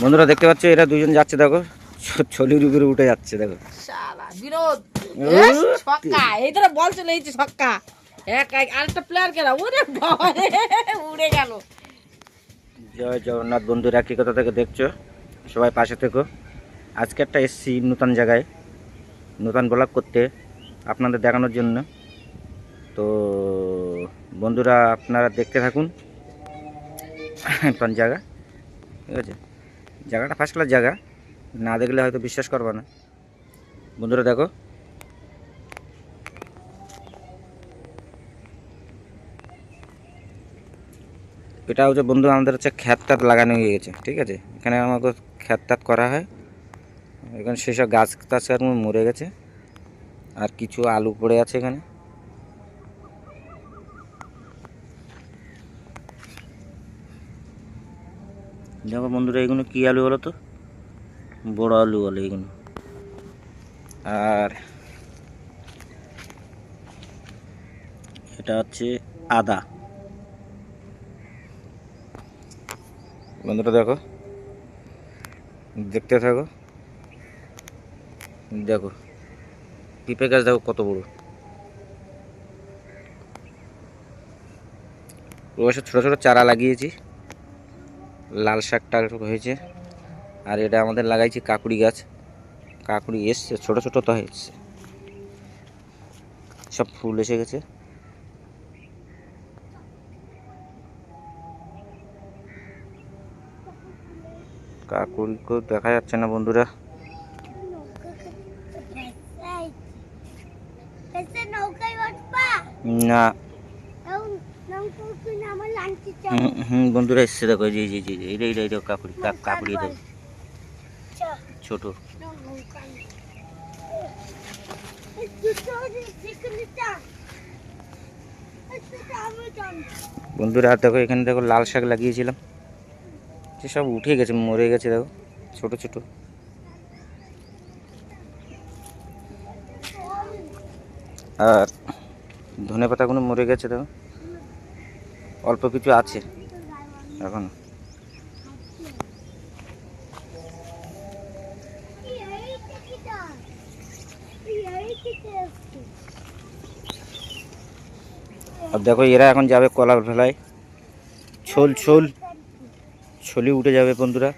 বন্ধুরা দেখতে পাচ্ছ এরা দুজন যাচ্ছে দেখো। ছলির উপরে উঠে যাচ্ছে দেখো। শালা বিনোদ। ছক্কা। এই বল চলে এইছে ছক্কা। এক এক আরেকটা প্লেয়ার ওরে বাবা উড়ে গেল। জয় জগন্নাথ বন্ধুরা কি কথা থেকে দেখছ? সবাই পাশে থেকো। আজকে একটা এসছি নতুন জায়গায়। নতুন ব্লগ করতে। আপনাদের দেখানোর জন্য। তো বন্ধুরা, আপনারা দেখতে থাকুন। জায়গা? ঠিক আছে। জায়গাটা ফার্স্ট ক্লাস জায়গা। না দেখলে হয়তো বিশ্বাস করবে না। বন্ধুরা, দেখো। এটা হচ্ছে বন্ধু, আমাদের হচ্ছে খ্যাত তাত লাগানো হয়ে গেছে। ঠিক আছে? এখানে আমাকে খ্যাত তাত করা হয়। এখানে সেসব গাছ টাছ মরে গেছে। আর কিছু আলু পড়ে আছে এখানে। দেখো বন্ধুরা, এগুলো কি আলু বলো তো? বড় আলু বলে এগুলো। আর এটা হচ্ছে আদা। বন্ধুরা দেখো, দেখতে থাকো। দেখো। পিঁপে গাছ দেখো কত বড়। অবশ্য ছোটো ছোটো চারা লাগিয়েছি। লাল শাকটা হয়েছে। আর এটা আমাদের লাগাইছি কাকুড়ি গাছ। কাকুড়ি এসছে, ছোটো ছোটো তো এসছে সব ফুল এসে গেছে। কাকুড়িকেও দেখা যাচ্ছে না বন্ধুরা। না। হুম, বন্ধুরা এসছে দেখো জি জি জি এইটা এইটা এইটা কাকুড়ি কা- কাকুড়ি দেখো। ছোট। বন্ধুরা দেখো এখানে দেখো লাল শাক লাগিয়েছিলাম। সে সব উঠে গেছে মরে গেছে দেখো ছোট ছোট। আর ধনে পাতাগুলো মরে গেছে দেখো। অল্প কিছু আছে এখন। আর দেখো এরা এখন যাবে কলার ভেলায় ছোল ছোল। ছলি উঠে যাবে বন্ধুরা।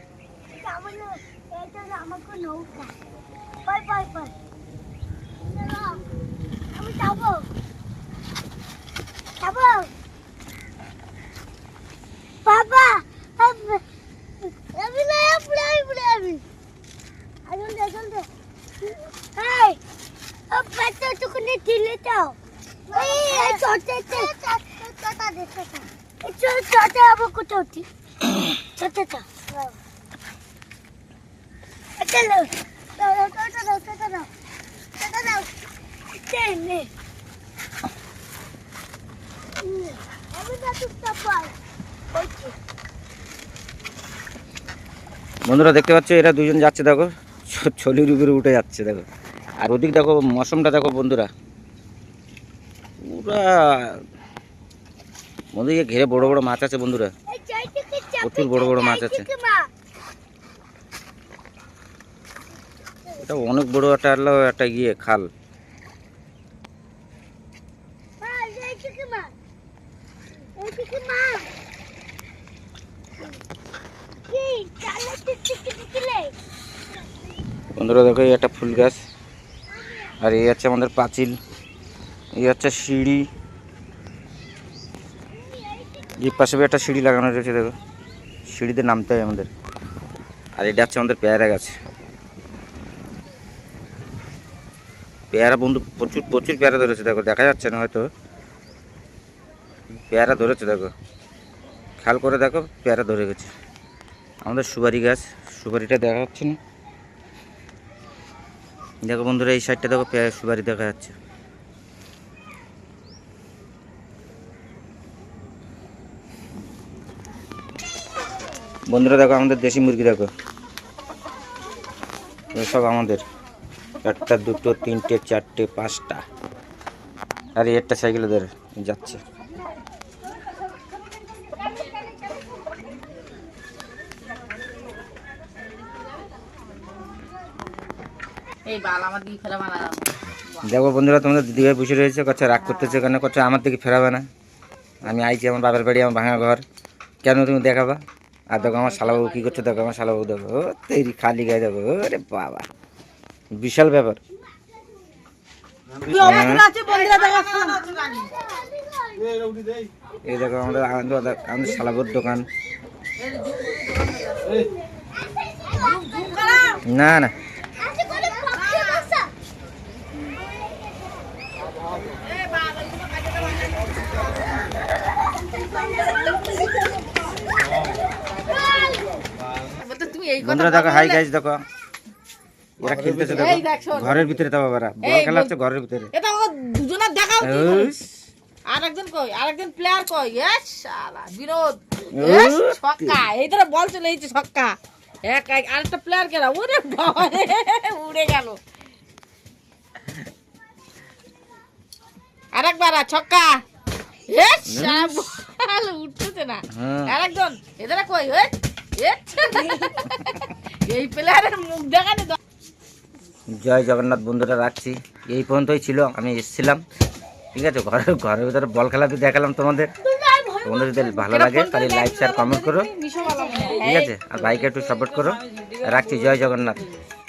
বন্ধুরা, দেখতে পাচ্ছ, এরা দুজন যাচ্ছে, দেখো। ছলির উপরে উঠে যাচ্ছে, দেখো। আর ওদিক, দেখো, মৌসুমটা, দেখো, বন্ধুরা। পুরা বন্ধুকে ঘিরে বড় বড় মাছ আছে বন্ধুরা। প্রচুর বড় বড় মাছ আছে। এটা অনেক বড় একটা হলো একটা ইয়ে খাল। বন্ধুরা দেখো এই একটা ফুল গাছ। আর এই হচ্ছে আমাদের পাঁচিল। এই হচ্ছে সিঁড়ি। এই পাশে একটা সিঁড়ি লাগানো রয়েছে, দেখো। সিঁড়িতে নামতে হয় আমাদের। আর এটা হচ্ছে আমাদের পেয়ারা গাছ। পেয়ারা বন্ধু, প্রচুর প্রচুর পেয়ারা ধরেছে, দেখো। দেখা যাচ্ছে না হয়তো। পেয়ারা ধরেছে, দেখো। খেয়াল করে দেখো, পেয়ারা ধরে গেছে। আমাদের সুপারি গাছ, সুপারিটা দেখা যাচ্ছে না। দেখো বন্ধুরা, এই সাইডটা দেখো, পেয়ারা সুপারি দেখা যাচ্ছে। বন্ধুরা দেখো আমাদের দেশি মুরগি দেখো। সব আমাদের। একটা দুটো তিনটে চারটে পাঁচটা। আরে একটা সাইকেল ধরে যাচ্ছে। দেখো বন্ধুরা তোমাদের দিদিভাই বসে রয়েছে কচ্ছে রাগ করতেছে কেন? করছে আমার দিকে ফেরাবে না। আমি আইছি আমার বাবার বাড়ি আমার ভাঙা ঘর। কেন তুমি দেখাবা? আর দেখো আমার শালাবাবু কী করছে? দেখো আমার শালাবাবু দেখো তৈরি খালি গায়ে দেখো রে বাবা। বিশাল ব্যাপার। এই দেখো আমাদের আনন্দ আমাদের শালাবুর দোকান। না না আজকে করে পক্ষে বসা বলতে তুমি এই কথা বন্ধুরা দেখো হাই গাইজ দেখো। এরা খেলতেছে দেখো। এই দেখ। শোন। ঘরের ভিতরে তো বাবারা বল খেলা হচ্ছে ঘরের ভিতরে। এটা দুজনের দেখাও কি করে? উস, আরেকজন কই? আরেকজন প্লেয়ার কই? এস শালা বিনোদ। ছক্কা। এই ধরে বল চলে এসেছে ছক্কা। এক এক আরেকটা প্লেয়ার কেনা ওরে উড়ে গেল। আরেকবার আর ছক্কা। এস শালা উঠতেছে না। হ্যাঁ। আরেকজন। এদের কই? ওই এই প্লেয়ারের মুখ দেখানি জয় জগন্নাথ বন্ধুরা রাখছি। এই পর্যন্তই ছিল আমি এসেছিলাম। ঠিক আছে ঘরের ঘরের ভিতরে বল খেলা দেখালাম তোমাদের। তোমাদের যদি ভালো লাগে তাহলে লাইক শেয়ার কমেন্ট করো। ঠিক আছে আর বাইকে একটু সাপোর্ট করো। রাখছি জয় জগন্নাথ।